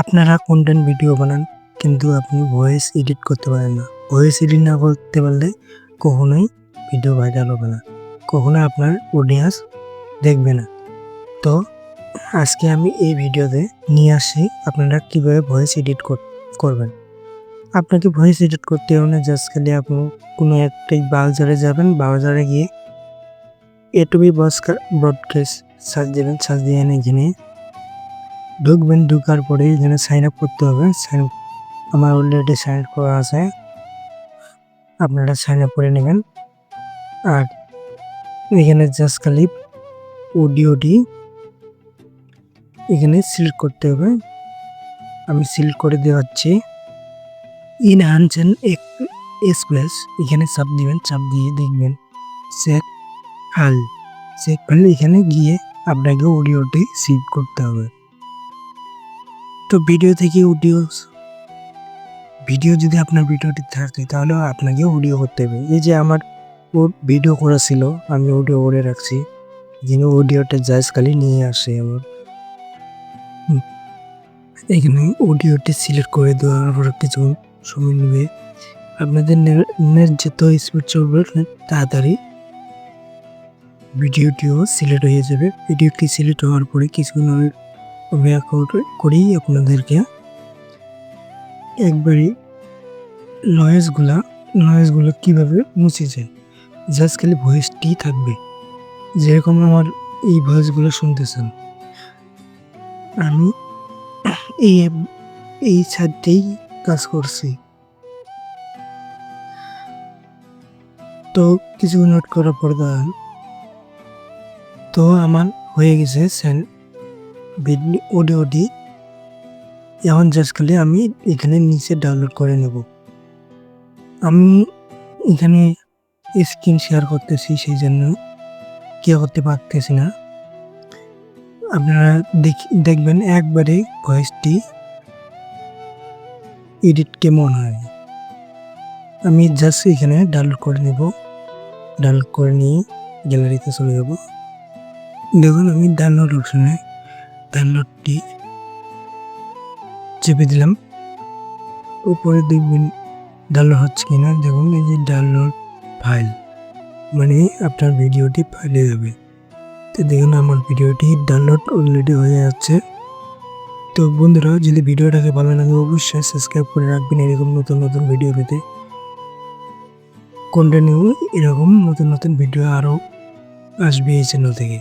আপনারা content video বানান, কিন্তু আপনি ভয়েস এডিট করতে পারেন না। ভয়েস এডিট না করতে পারলে কখনোই ভিডিও ভাইরাল হবে না। কখনোই আপনার অডিয়েন্স দেখবে না। তো আজকে আমি এই ভিডিওতে নিয়ে আসি আপনারা কীভাবে ভয়েস এডিট করবেন। আপনাকে ভয়েস এডিট করতে হবে না জাস্ট খালি আপনি কোনো একটাই ব্রাউজারে যাবেন ব্রাউজারে গিয়ে এটুবি ব্রডকাস্ট সার্চ দেবেন সার্চ দিয়ে এনে এখানে ঢুকবেন, ঢুকার পরে এখানে সাইন আপ করতে হবে। সাইন আমার অলরেডি সাইন আপ করা আছে। আপনারা সাইন আপ করে নেবেন। আর এখানে জাস্ট খালি অডিওটি এখানে সিলেক্ট করতে হবে। আমি সিলেক্ট করে দেওয়াচ্ছি। ইন আনছেন এক স্পেস এখানে চাপ দিবেন, চাপ দিয়ে দেখবেন। চেক হাল চেক করলে এখানে গিয়ে আপনাকে অডিওটি সিভ করতে হবে। তো ভিডিও থেকে অডিও ভিডিও যদি আপনার ভিডিওটি থাকে, তাহলে আপনাকে অডিও করতে হবে। এই যে আমার ও ভিডিও করা ছিল, আমি অডিও করে রাখছি। যিনি অডিওটা জাস্ট খালি নিয়ে আসে আমার। এখানে অডিওটি সিলেক্ট করে দেওয়ার পর কিছু সময় নেবে, আপনাদের নেট যত স্পিড চলবে, তাড়াতাড়ি ভিডিওটিও সিলেক্ট হয়ে যাবে। ভিডিওটি সিলেক্ট হওয়ার পরে কিছুক্ষণ অপেক্ষা কর- আপনাদেরকে একবারই নয়েজগুলা নয়েজগুলো কীভাবে মুছে যায় জাস্ট খালি ভয়েসটি থাকবে। যেরকম আমার এই ভয়েসগুলো শুনতেছেন। আমি এই এই ছাদটাই কাজ করছি। তো কিছু নোট করার পর তো আমার হয়ে গেছে সেন অডিওটি এখন জাস্ট খালি আমি এখানে নিচে ডাউনলোড করে নেব। আমি এখানে স্ক্রিন শেয়ার করতেছি সেই জন্য। কে করতে পারতেছি না। আপনারা দেখ- দেখবেন একবারে ভয়েসটি এডিট কেমন হয়। আমি জাস্ট এখানে ডাউনলোড করে নেব। ডাউনলোড করে নিয়ে গ্যালারিতে চলে যাব। দেখুন আমি ডাউনলোড অপশনে ডাউনলোডটি চেপে দিলাম। উপরে দেখবেন ডাউনলোড হচ্ছে কিনা দেখুন, এই যে ডাউনলোড ফাইল। মানে আপনার ভিডিওটি ফাইলে যাবে। তো দেখুন, আমার ভিডিওটি ডাউনলোড অলরেডি হয়ে যাচ্ছে। তো বন্ধুরা, যদি ভিডিওটাকে ভালো লাগে, অবশ্যই সাবস্ক্রাইব করে রাখবেন এরকম নতুন নতুন ভিডিও পেতে। কন্টিনিউ এরকম নতুন নতুন ভিডিও আরও আসবে এই চ্যানেল থেকে।